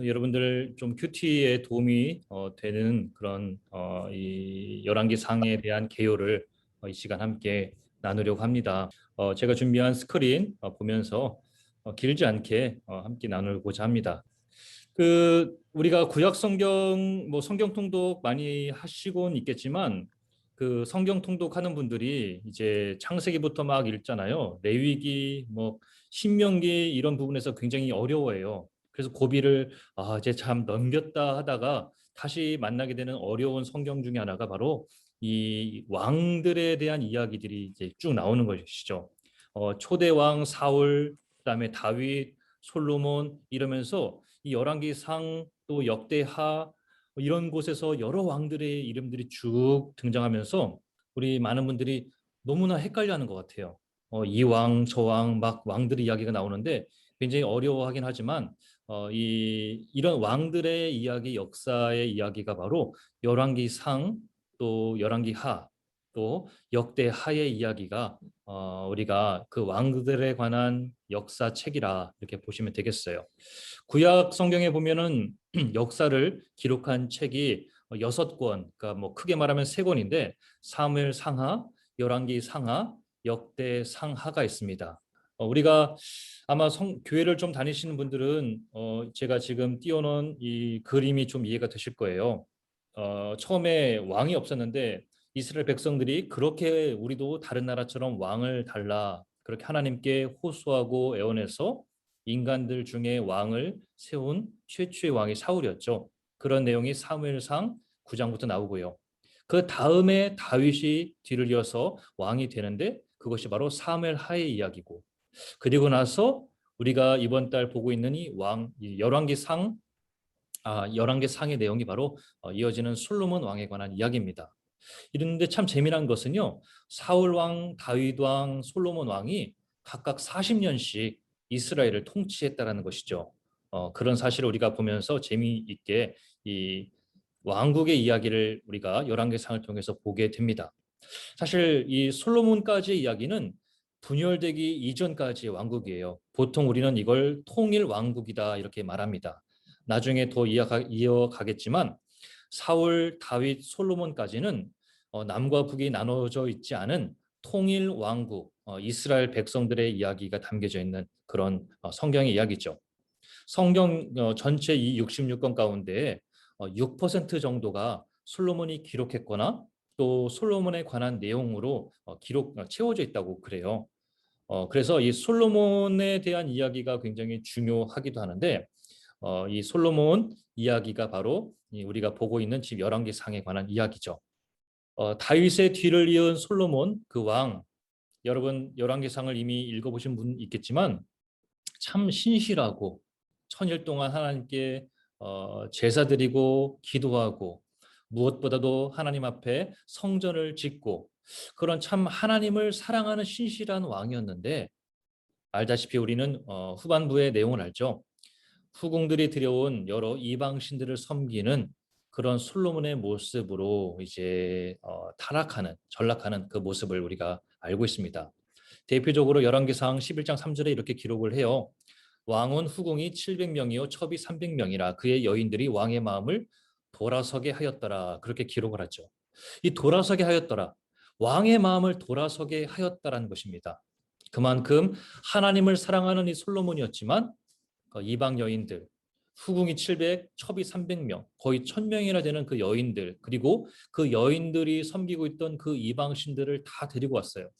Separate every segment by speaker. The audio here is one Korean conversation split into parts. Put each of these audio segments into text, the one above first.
Speaker 1: 여러분들 좀 큐티에 도움이 어, 되는 그런 어, 이 열왕기 상에 대한 개요를 어, 이 시간 함께 나누려고 합니다. 어, 제가 준비한 스크린 어, 보면서 어, 길지 않게 어, 함께 나누고자 합니다. 그 우리가 구약 성경 뭐 성경 통독 많이 하시곤 있겠지만 그 성경 통독하는 분들이 이제 창세기부터 막 읽잖아요. 레위기 뭐 신명기 이런 부분에서 굉장히 어려워해요. 그래서 고비를 아 이제 참 넘겼다 하다가 다시 만나게 되는 어려운 성경 중에 하나가 바로 이 왕들에 대한 이야기들이 이제 쭉 나오는 것이죠. 어, 초대 왕 사울, 그다음에 다윗, 솔로몬 이러면서 이 열왕기상 또 역대하 이런 곳에서 여러 왕들의 이름들이 쭉 등장하면서 우리 많은 분들이 너무나 헷갈려하는 것 같아요. 어, 이 왕, 저 왕, 막 왕들의 이야기가 나오는데 굉장히 어려워하긴 하지만 어, 이 이런 왕들의 이야기, 역사의 이야기가 바로 열왕기 상 또 열왕기 하 또 역대 하의 이야기가 어, 우리가 그 왕들에 관한 역사책이라 이렇게 보시면 되겠어요. 구약 성경에 보면은 역사를 기록한 책이 여섯 권, 그러니까 뭐 크게 말하면 세 권인데 사무엘 상하, 열왕기 상하, 역대 상하가 있습니다. 어, 우리가 아마 성, 교회를 좀 다니시는 분들은 어, 제가 지금 띄워놓은 이 그림이 좀 이해가 되실 거예요. 어, 처음에 왕이 없었는데 이스라엘 백성들이 그렇게 우리도 다른 나라처럼 왕을 달라 그렇게 하나님께 호소하고 애원해서 인간들 중에 왕을 세운 최초의 왕이 사울이었죠. 그런 내용이 사무엘상 9장부터 나오고요. 그 다음에 다윗이 뒤를 이어서 왕이 되는데 그것이 바로 사무엘 하의 이야기고 그리고 나서 우리가 이번 달 보고 있는 이 왕 열왕기상 아 열왕기상의 내용이 바로 어, 이어지는 솔로몬 왕에 관한 이야기입니다. 이런데 참 재미난 것은요. 사울 왕, 다윗 왕, 솔로몬 왕이 각각 40년씩 이스라엘을 통치했다라는 것이죠. 어, 그런 사실을 우리가 보면서 재미있게 이 왕국의 이야기를 우리가 열왕기상을 통해서 보게 됩니다. 사실 이 솔로몬까지의 이야기는 분열되기 이전까지의 왕국이에요. 보통 우리는 이걸 통일 왕국이다 이렇게 말합니다. 나중에 더 이어가, 이어가겠지만 사울, 다윗, 솔로몬까지는 어, 남과 북이 나눠져 있지 않은 통일 왕국, 어, 이스라엘 백성들의 이야기가 담겨져 있는 그런 어, 성경의 이야기죠. 성경 어, 전체 이 66권 가운데 어, 6% 정도가 솔로몬이 기록했거나 또 솔로몬에 관한 내용으로 어, 기록 어, 채워져 있다고 그래요. 어, 그래서 이 솔로몬에 대한 이야기가 굉장히 중요하기도 하는데 어, 이 솔로몬 이야기가 바로 우리가 보고 있는 집 열왕기상에 관한 이야기죠. 어, 다윗의 뒤를 이은 솔로몬 그 왕 여러분 열왕기상을 이미 읽어보신 분 있겠지만 참 신실하고 천일 동안 하나님께 어, 제사 드리고 기도하고 무엇보다도 하나님 앞에 성전을 짓고 그런 참 하나님을 사랑하는 신실한 왕이었는데 알다시피 우리는 어, 후반부의 내용을 알죠. 후궁들이 들여온 여러 이방 신들을 섬기는 그런 솔로몬의 모습으로 이제 어, 타락하는 전락하는 그 모습을 우리가 알고 있습니다. 대표적으로 열왕기상 11장 3절에 이렇게 기록을 해요. 왕은 후궁이 700명이요 첩이 300명이라 그의 여인들이 왕의 마음을 돌아서게 하였더라 그렇게 기록을 하죠. 이 돌아서게 하였더라 왕의 마음을 돌아서게 하였다라는 것입니다. 그만큼 하나님을 사랑하는 이 솔로몬이었지만 그 이방 여인들 후궁이 700, 첩이 300명, 거의 1000명이나 되는 그 여인들, 그리고 그 여인들이 섬기고 있던 그 이방 신들을 다 데리고 왔어요.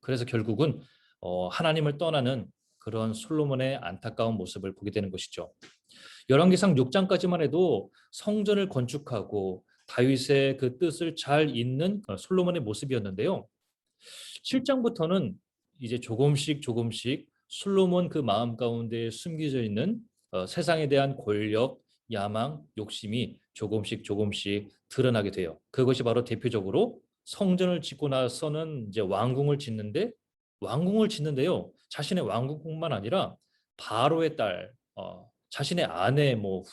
Speaker 1: 그래서 결국은 어, 하나님을 떠나는 그런 솔로몬의 안타까운 모습을 보게 되는 것이죠. 열왕기상 6장까지만 해도 성전을 건축하고 다윗의 그 뜻을 잘 잇는 어, 솔로몬의 모습이었는데요. 7장부터는 이제 조금씩 조금씩 솔로몬 그 마음 가운데 숨겨져 있는 어, 세상에 대한 권력, 야망, 욕심이 조금씩 조금씩 드러나게 돼요. 그것이 바로 대표적으로 성전을 짓고 나서는 이제 왕궁을 짓는데 왕궁을 짓는데요. 자신의 왕궁뿐만 아니라 바로의 딸, 어, 자신의 아내, 뭐,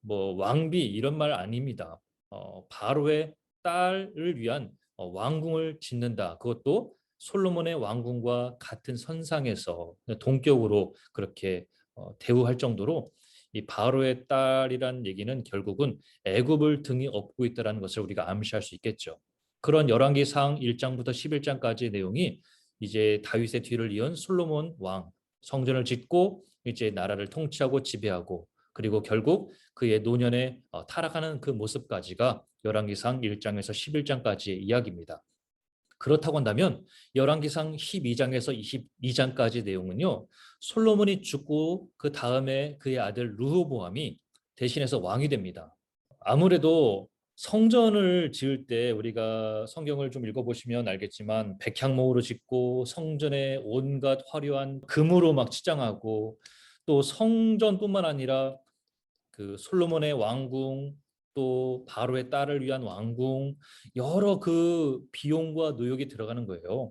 Speaker 1: 뭐 왕비 이런 말 아닙니다. 어, 바로의 딸을 위한 어, 왕궁을 짓는다. 그것도 솔로몬의 왕궁과 같은 선상에서 동격으로 그렇게 어, 대우할 정도로 이 바로의 딸이란 얘기는 결국은 애굽을 등이 업고 있다라는 것을 우리가 암시할 수 있겠죠. 그런 열왕기상 1장부터 11장까지의 내용이 이제 다윗의 뒤를 이은 솔로몬 왕 성전을 짓고 이제 나라를 통치하고 지배하고 그리고 결국 그의 노년에 어, 타락하는 그 모습까지가 열왕기상 1장에서 11장까지의 이야기입니다. 그렇다고 한다면 열왕기상 12장에서 22장까지 내용은요. 솔로몬이 죽고 그 다음에 그의 아들 르호보암이 대신해서 왕이 됩니다. 아무래도 성전을 지을 때 우리가 성경을 좀 읽어보시면 알겠지만 백향목으로 짓고 성전에 온갖 화려한 금으로 막 치장하고 또 성전뿐만 아니라 그 솔로몬의 왕궁 또 바로의 딸을 위한 왕궁 여러 그 비용과 노역이 들어가는 거예요.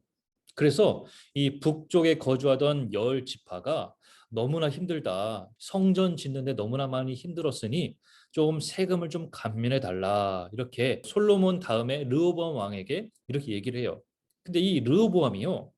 Speaker 1: 그래서 이 북쪽에 거주하던 열 지파가 너무나 힘들다. 성전 짓는데 너무나 많이 힘들었으니 좀 세금을 좀 감면해 달라. 이렇게 솔로몬 다음에 르호보암 왕에게 이렇게 얘기를 해요. 근데 이 르호보암이요.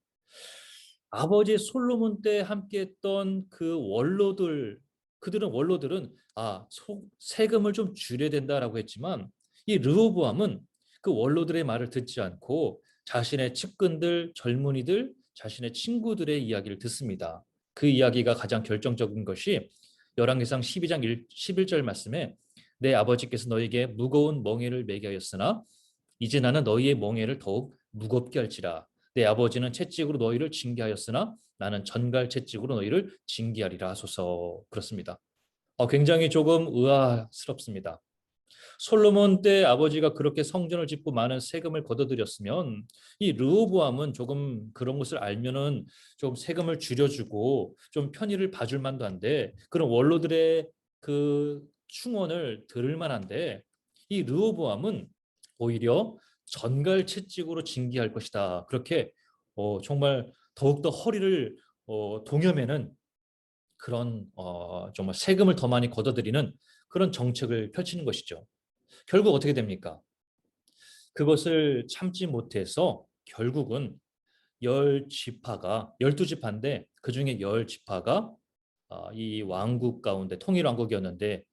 Speaker 1: 아버지 솔로몬 때 함께했던 그 원로들 그들은 원로들은 아 소, 세금을 좀 줄여야 된다라고 했지만 이 르호보암은 그 원로들의 말을 듣지 않고 자신의 측근들 젊은이들 자신의 친구들의 이야기를 듣습니다. 그 이야기가 가장 결정적인 것이 열왕기상 12장 1, 11절 말씀에 내 아버지께서 너에게 무거운 멍에를 매게 하였으나 이제 나는 너희의 멍에를 더욱 무겁게 할지라 내 아버지는 채찍으로 너희를 징계하였으나 나는 전갈 채찍으로 너희를 징계하리라 하소서 그렇습니다. 어, 굉장히 조금 의아스럽습니다. 솔로몬 때 아버지가 그렇게 성전을 짓고 많은 세금을 걷어들였으면 이 르호보암은 조금 그런 것을 알면은 좀 세금을 줄여주고 좀 편의를 봐줄 만도 한데 그런 원로들의 그 충원을 들을 만한데 이 르호보암은 오히려 전갈 채찍으로 징계할 것이다. 그렇게 어, 정말 더욱더 허리를 어, 동여매는 그런 어, 정말 세금을 더 많이 걷어들이는 그런 정책을 펼치는 것이죠. 결국 어떻게 됩니까? 그것을 참지 못해서 결국은 열 지파가 열두 지파인데 그 중에 열 지파가 어, 이 왕국 가운데 통일 왕국이었는데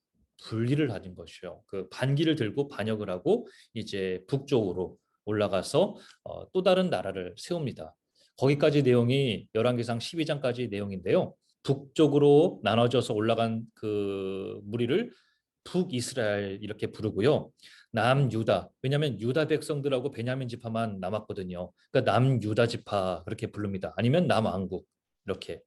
Speaker 1: 분리를 가진 것이요. 그 반기를 들고 반역을 하고 이제 북쪽으로 올라가서 어, 또 다른 나라를 세웁니다. 거기까지 내용이 열왕기상 12장까지 내용인데요. 북쪽으로 나눠져서 올라간 그 무리를 북이스라엘 이렇게 부르고요. 남유다. 왜냐하면 유다 백성들하고 베냐민 지파만 남았거든요. 그러니까 남유다 지파 그렇게 부릅니다. 아니면 남왕국 이렇게.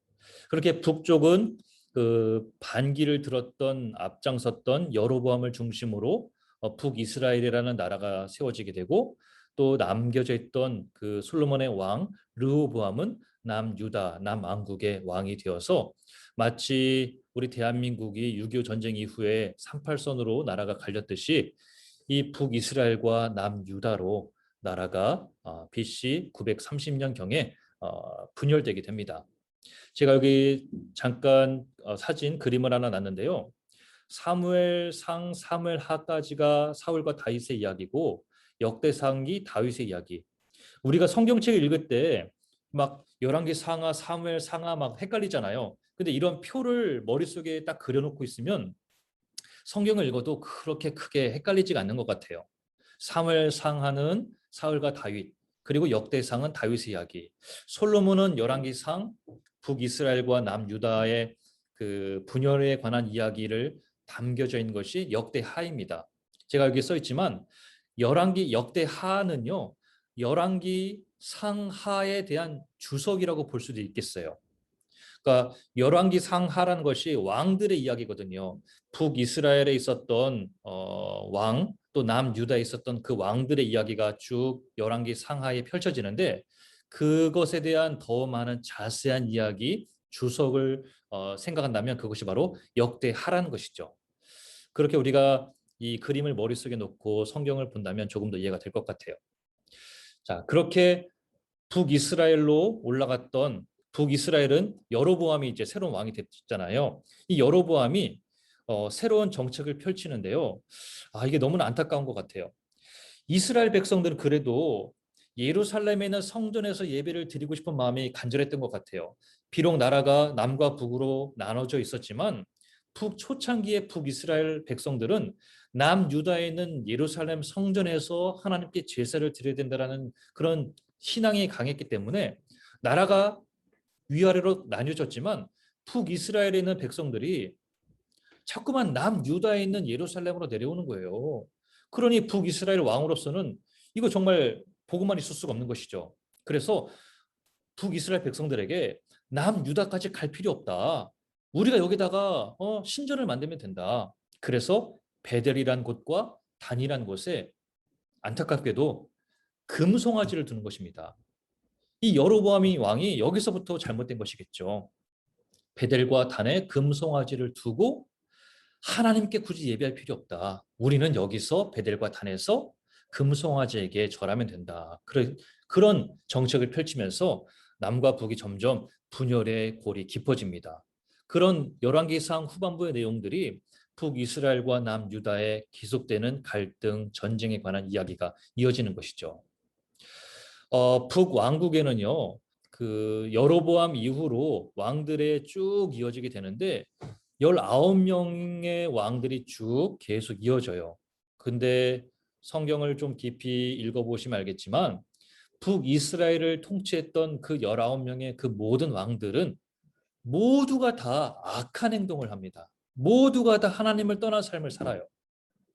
Speaker 1: 그렇게 북쪽은 그 반기를 들었던 앞장섰던 여로보암을 중심으로 어, 북이스라엘이라는 나라가 세워지게 되고 또 남겨져 있던 그 솔로몬의 왕 르호보암은 남유다 남왕국의 왕이 되어서 마치 우리 대한민국이 6.25 전쟁 이후에 38선으로 나라가 갈렸듯이 이 북이스라엘과 남유다로 나라가 어, BC 930년 경에 어, 분열되게 됩니다. 제가 여기 잠깐 어, 사진 그림을 하나 놨는데요. 사무엘상 사무엘하까지가 사울과 다윗의 이야기고 역대상이 다윗의 이야기. 우리가 성경책을 읽을 때 막 열왕기 상하, 사무엘 상하 막 헷갈리잖아요. 근데 이런 표를 머릿속에 딱 그려놓고 있으면 성경을 읽어도 그렇게 크게 헷갈리지가 않는 것 같아요. 사무엘 상하는 사울과 다윗, 그리고 역대상은 다윗의 이야기. 솔로몬은 열왕기상, 북이스라엘과 남유다의 그 분열에 관한 이야기를 담겨져 있는 것이 역대하입니다. 제가 여기 써 있지만 열왕기 역대 하는요. 열왕기 상하에 대한 주석이라고 볼 수도 있겠어요. 그러니까 열왕기 상하라는 것이 왕들의 이야기거든요. 북이스라엘에 있었던 어, 왕, 또 남유다에 있었던 그 왕들의 이야기가 쭉 열왕기 상하에 펼쳐지는데 그것에 대한 더 많은 자세한 이야기, 주석을 어, 생각한다면 그것이 바로 역대하라는 것이죠. 그렇게 우리가 이 그림을 머릿속에 놓고 성경을 본다면 조금 더 이해가 될 것 같아요. 자, 그렇게 북이스라엘로 올라갔던 북이스라엘은 여로보암이 이제 새로운 왕이 됐잖아요. 이 여로보암이 어, 새로운 정책을 펼치는데요. 아, 이게 너무나 안타까운 것 같아요. 이스라엘 백성들은 그래도 예루살렘에 있는 성전에서 예배를 드리고 싶은 마음이 간절했던 것 같아요. 비록 나라가 남과 북으로 나눠져 있었지만 북 초창기의 북이스라엘 백성들은 남유다에 있는 예루살렘 성전에서 하나님께 제사를 드려야 된다라는 그런 신앙이 강했기 때문에 나라가 위아래로 나뉘어졌지만 북이스라엘에 있는 백성들이 자꾸만 남유다에 있는 예루살렘으로 내려오는 거예요. 그러니 북이스라엘 왕으로서는 이거 정말 보고만 있을 수가 없는 것이죠. 그래서 북이스라엘 백성들에게 남유다까지 갈 필요 없다. 우리가 여기다가 어, 신전을 만들면 된다. 그래서 베델이란 곳과 단이란 곳에 안타깝게도 금송아지를 두는 것입니다. 이 여로보암이 왕이 여기서부터 잘못된 것이겠죠. 베델과 단에 금송아지를 두고 하나님께 굳이 예배할 필요 없다. 우리는 여기서 베델과 단에서 금송아지에게 절하면 된다. 그런 정책을 펼치면서 남과 북이 점점 분열의 골이 깊어집니다. 그런 열왕기상 후반부의 내용들이 북이스라엘과 남유다의 계속되는 갈등, 전쟁에 관한 이야기가 이어지는 것이죠. 어, 북왕국에는요, 그 여로보암 이후로 왕들의 쭉 이어지게 되는데 19명의 왕들이 쭉 계속 이어져요. 근데 성경을 좀 깊이 읽어보시면 알겠지만 북이스라엘을 통치했던 그 19명의 그 모든 왕들은 모두가 다 악한 행동을 합니다. 모두가 다 하나님을 떠난 삶을 살아요.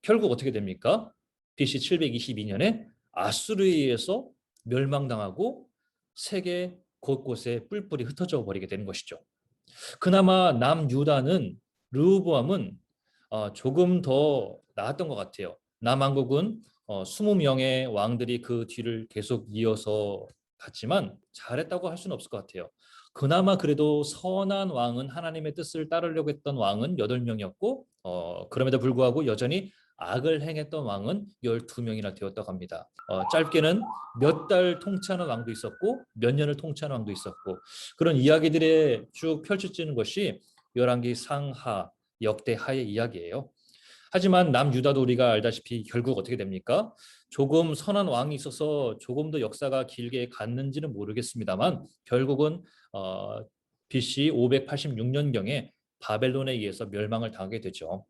Speaker 1: 결국 어떻게 됩니까? BC 722년에 아수르에 의해서 멸망당하고 세계 곳곳에 뿔뿔이 흩어져 버리게 되는 것이죠. 그나마 남유다는 르우보암은 어, 조금 더 나았던 것 같아요. 남왕국은 20명의 어, 왕들이 그 뒤를 계속 이어서 갔지만 잘했다고 할 수는 없을 것 같아요. 그나마 그래도 선한 왕은 하나님의 뜻을 따르려고 했던 왕은 8명이었고 어, 그럼에도 불구하고 여전히 악을 행했던 왕은 12명이나 되었다고 합니다. 어, 짧게는 몇 달 통치하는 왕도 있었고 몇 년을 통치하는 왕도 있었고 그런 이야기들에 쭉 펼쳐지는 것이 열왕기 상하 역대하의 이야기예요. 하지만 남유다도 우리가 알다시피 결국 어떻게 됩니까? 조금 선한 왕이 있어서 조금 더 역사가 길게 갔는지는 모르겠습니다만 결국은 어, BC 586년경에 바벨론에 의해서 멸망을 당하게 되죠.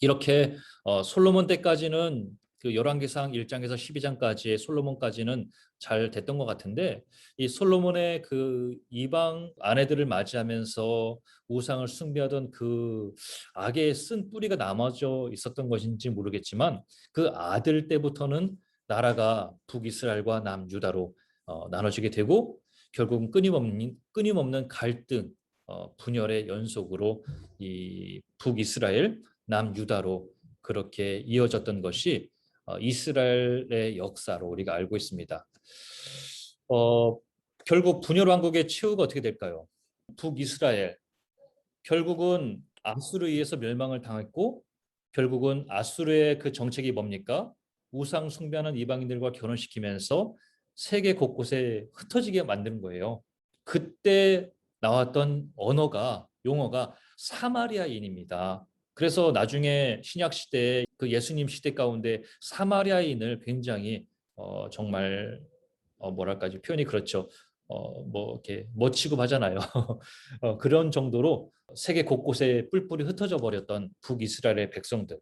Speaker 1: 이렇게 어, 솔로몬 때까지는 그 열왕기상 1장에서 12장까지의 솔로몬까지는 잘 됐던 것 같은데 이 솔로몬의 그 이방 아내들을 맞이하면서 우상을 숭배하던 그 악의 쓴 뿌리가 남아져 있었던 것인지 모르겠지만 그 아들 때부터는 나라가 북이스라엘과 남유다로 어, 나눠지게 되고 결국은 끊임없는 끊임없는 갈등 어, 분열의 연속으로 이 북이스라엘 남유다로 그렇게 이어졌던 것이 어, 이스라엘의 역사로 우리가 알고 있습니다. 어, 결국 분열 왕국의 최후가 어떻게 될까요? 북이스라엘 결국은 아수르에 의해서 멸망을 당했고 결국은 아수르의 그 정책이 뭡니까? 우상 숭배하는 이방인들과 결혼시키면서 세계 곳곳에 흩어지게 만든 거예요. 그때 나왔던 언어가 용어가 사마리아인입니다. 그래서 나중에 신약 시대 그 예수님 시대 가운데 사마리아인을 굉장히 어, 정말 어, 뭐랄까 표현이 그렇죠. 어, 뭐 이렇게 멋지고 하잖아요. 어, 그런 정도로 세계 곳곳에 뿔뿔이 흩어져 버렸던 북이스라엘의 백성들.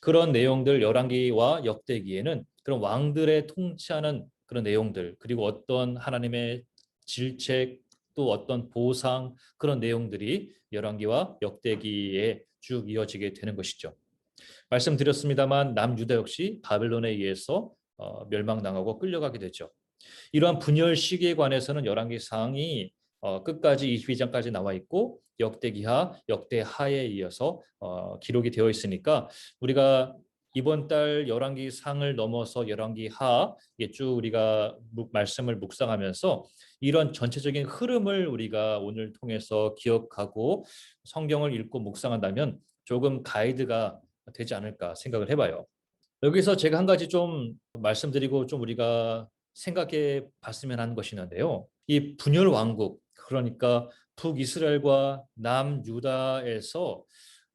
Speaker 1: 그런 내용들 열왕기와 역대기에는 그런 왕들의 통치하는 그런 내용들 그리고 어떤 하나님의 질책 또 어떤 보상 그런 내용들이 열왕기와 역대기에 쭉 이어지게 되는 것이죠. 말씀드렸습니다만 남유다 역시 바벨론에 의해서 어, 멸망당하고 끌려가게 되죠. 이러한 분열 시기에 관해서는 열왕기상이 어, 끝까지 22장까지 나와 있고 역대기하, 역대하에 이어서 어, 기록이 되어 있으니까 우리가 이번 달 열왕기 상을 넘어서 열왕기하 쭉 우리가 말씀을 묵상하면서 이런 전체적인 흐름을 우리가 오늘 통해서 기억하고 성경을 읽고 묵상한다면 조금 가이드가 되지 않을까 생각을 해봐요. 여기서 제가 한 가지 좀 말씀드리고 좀 우리가 생각해 봤으면 하는 것이 있는데요. 이 분열 왕국 그러니까 북이스라엘과 남유다에서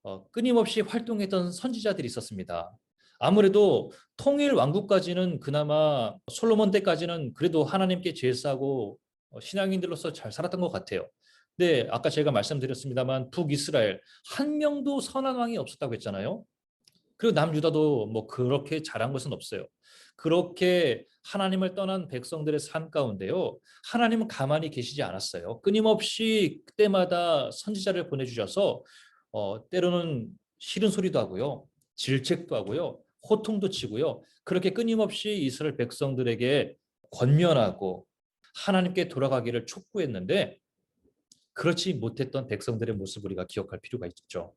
Speaker 1: 어, 끊임없이 활동했던 선지자들이 있었습니다. 아무래도 통일 왕국까지는 그나마 솔로몬 때까지는 그래도 하나님께 제사하고 어, 신앙인들로서 잘 살았던 것 같아요. 네, 아까 제가 말씀드렸습니다만 북이스라엘 한 명도 선한 왕이 없었다고 했잖아요. 그리고 남유다도 뭐 그렇게 잘한 것은 없어요. 그렇게 하나님을 떠난 백성들의 삶 가운데요. 하나님은 가만히 계시지 않았어요. 끊임없이 그때마다 선지자를 보내주셔서 어, 때로는 싫은 소리도 하고요. 질책도 하고요. 호통도 치고요. 그렇게 끊임없이 이스라엘 백성들에게 권면하고 하나님께 돌아가기를 촉구했는데 그렇지 못했던 백성들의 모습을 우리가 기억할 필요가 있죠.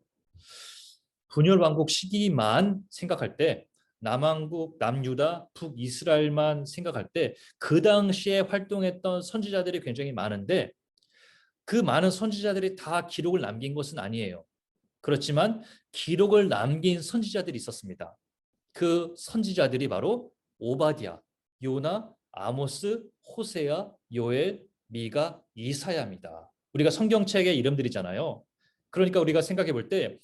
Speaker 1: 분열 왕국 시기만 생각할 때 남왕국, 남유다, 북이스라엘만 생각할 때 그 당시에 활동했던 선지자들이 굉장히 많은데 그 많은 선지자들이 다 기록을 남긴 것은 아니에요. 그렇지만 기록을 남긴 선지자들이 있었습니다. 그 선지자들이 바로 오바디아, 요나, 아모스, 호세야, 요엘, 미가, 이사야입니다. 우리가 성경책의 이름들이잖아요. 그러니까 우리가 생각해 볼 때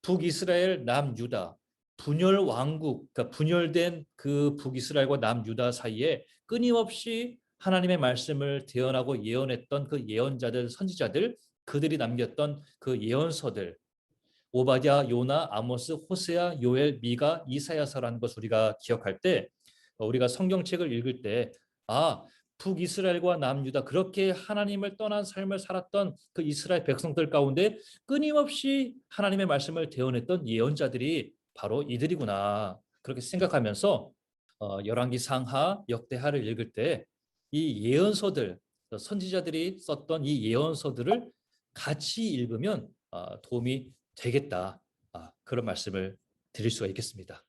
Speaker 1: 북이스라엘, 남유다, 분열 왕국, 그러니까 분열된 그 북이스라엘과 남유다 사이에 끊임없이 하나님의 말씀을 대언하고 예언했던 그 예언자들, 선지자들, 그들이 남겼던 그 예언서들, 오바댜, 요나, 아모스, 호세야, 요엘, 미가, 이사야서라는 것을 우리가 기억할 때 우리가 성경책을 읽을 때 아, 북이스라엘과 남유다 그렇게 하나님을 떠난 삶을 살았던 그 이스라엘 백성들 가운데 끊임없이 하나님의 말씀을 대언했던 예언자들이 바로 이들이구나. 그렇게 생각하면서 어, 열왕기 상하 역대하를 읽을 때 이 예언서들 선지자들이 썼던 이 예언서들을 같이 읽으면 어, 도움이 되겠다 아, 그런 말씀을 드릴 수가 있겠습니다.